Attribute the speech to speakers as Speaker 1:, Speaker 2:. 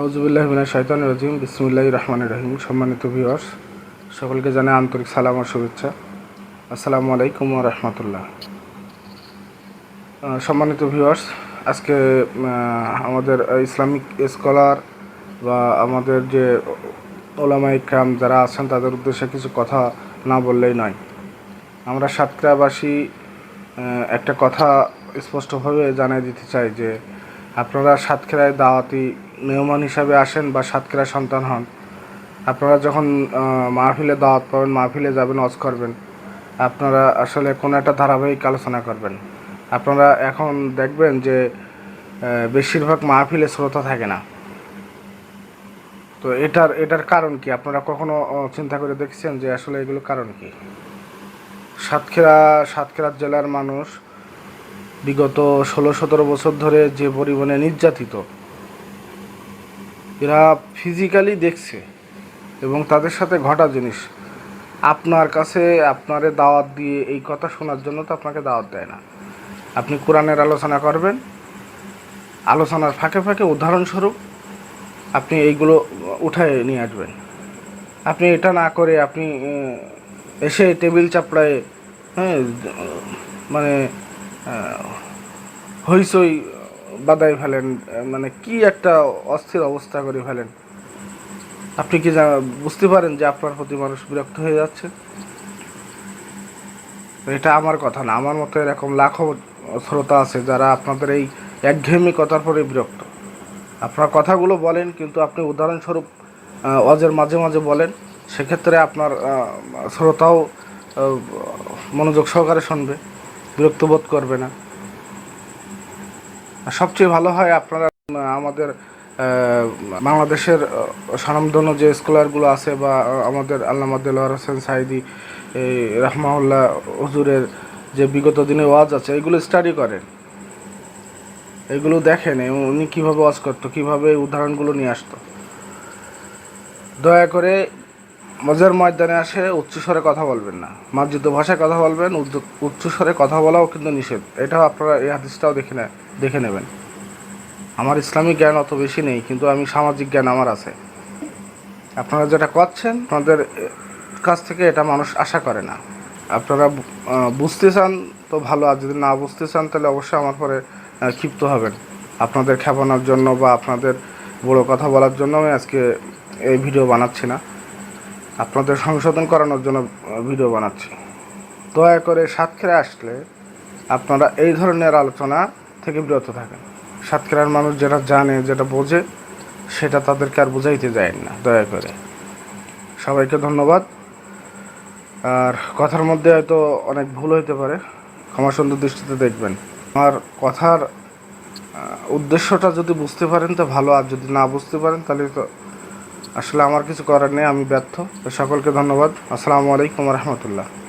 Speaker 1: আউজুবিল্লাহ মিনা শৈতান রাজিম বিসমুল্লাহ রহমান রহিম। সম্মানিত ভিউয়ার্স সকলকে জানাই আন্তরিক সালাম ও শুভেচ্ছা। আসসালামু আলাইকুম ও রহমতুল্লাহ। সম্মানিত ভিউয়ার্স আজকে আমাদের ইসলামিক স্কলার বা আমাদের যে ওলামা ইকরাম যারা আছেন তাদের উদ্দেশ্যে কিছু কথা না বললেই নয়। আমরা সাতক্ষীরাবাসী আহ, একটা কথা স্পষ্টভাবে জানিয়ে দিতে চাই যে আপনারা সাতক্ষীরায় দাওয়াতি মেহমান হিসাবে আসেন বা সাতক্ষীরা সন্তান হন, আপনারা যখন মাহফিলে দাওয়াত পাবেন মাহফিলে যাবেন অজ করবেন, আপনারা আসলে কোনো একটা ধারাবাহিক আলোচনা করবেন। আপনারা এখন দেখবেন যে বেশিরভাগ মাহফিলে শ্রোতা থাকে না। তো এটার এটার কারণ কি? আপনারা কখনো চিন্তা করে দেখছেন যে আসলে এগুলো কারণ কি? সাতক্ষীরা সাতক্ষীরা জেলার মানুষ বিগত ষোলো সতেরো বছর ধরে যে পরিমাণে নির্যাতিত এরা ফিজিক্যালি দেখছে এবং তাদের সাথে ঘটা জিনিস। আপনার কাছে আপনারে দাওয়াত দিয়ে এই কথা শোনার জন্য তো আপনাকে দাওয়াত দেয় না। আপনি কোরআনের আলোচনা করবেন। আলোচনার ফাঁকে ফাঁকে উদাহরণস্বরূপ আপনি এইগুলো উঠায় নিয়ে আসবেন। আপনি এটা না করে আপনি এসে টেবিল চাপড়ায় হ্যাঁ মানে হইচই বাদাই ফেলেন মানে কি একটা অস্থির অবস্থা করে ফেলেন? আপনি কি বুঝতে পারেন যে আপনার প্রতি মানুষ বিরক্ত হয়ে যাচ্ছে? এটা আমার কথা না, আমার মতো এরকম লাখো শ্রোতা আছে যারা আপনাদের এই একঘেয়েমি কথার পরে বিরক্ত। আপনার কথাগুলো বলেন, কিন্তু আপনি উদাহরণস্বরূপ অজের মাঝে মাঝে বলেন, সেক্ষেত্রে আপনার শ্রোতাও মনোযোগ সহকারে শুনবে, বিরক্ত বোধ করবে না। সবচেয়ে ভালো হয় আপনারা আমাদের বাংলাদেশের স্বনামধন্য যে স্কলারগুলো আছে বা আমাদের আল্লামা দেলোয়ার হোসেন সাইদি রাহমাউল্লাহ হজুরের যে বিগত দিনে ওয়াজ আছে, এগুলো স্টাডি করেন। এগুলো দেখেন উনি কীভাবে ওয়াজ করতো, কীভাবে উদাহরণগুলো নিয়ে আসতো। দয়া করে মজার ময়দানে আসে উচ্চস্বরে কথা বলবেন না। মার্জিত ভাষায় কথা বলবেন উচ্চ- উচ্চস্বরে কথা বলাও কিন্তু নিষেধ। এটাও আপনারা এই হাদিসটাও দেখে নে দেখে নেবেন। আমার ইসলামিক জ্ঞান অত বেশি নেই, কিন্তু আমি সামাজিক জ্ঞান আমার আছে। আপনারা যেটা করছেন, আপনাদের কাছ থেকে এটা মানুষ আশা করে না। আপনারা বুঝতে চান তো ভালো, আর যদি না বুঝতে চান, তাহলে অবশ্যই আমার পরে ক্ষিপ্ত হবেন। আপনাদের খেপানোর জন্য বা আপনাদের বড় কথা বলার জন্য আমি আজকে এই ভিডিও বানাচ্ছি না। আপনাদের সংশোধন করানোর জন্য ভিডিও বানাচ্ছি। দয়া করে সাতক্ষীরা আসলে আপনারা এই ধরনের আলোচনা থেকে বিরত থাকেন। সাতক্ষীরার মানুষ যেটা জানে, যেটা বোঝে, সেটা তাদেরকে আর বোঝাইতে যায় না, দয়া করে। সবাইকে ধন্যবাদ। আর কথার মধ্যে হয়তো অনেক ভুল হইতে পারে, ক্ষমা সুন্দর দৃষ্টিতে দেখবেন। আমার কথার উদ্দেশ্যটা যদি বুঝতে পারেন, তো ভালো। আর যদি না বুঝতে পারেন, তাহলে তো আসলে আমার কিছু করার নেই, আমি ব্যর্থ। সকলকে ধন্যবাদ। আসসালামু আলাইকুম রহমতুল্লাহ।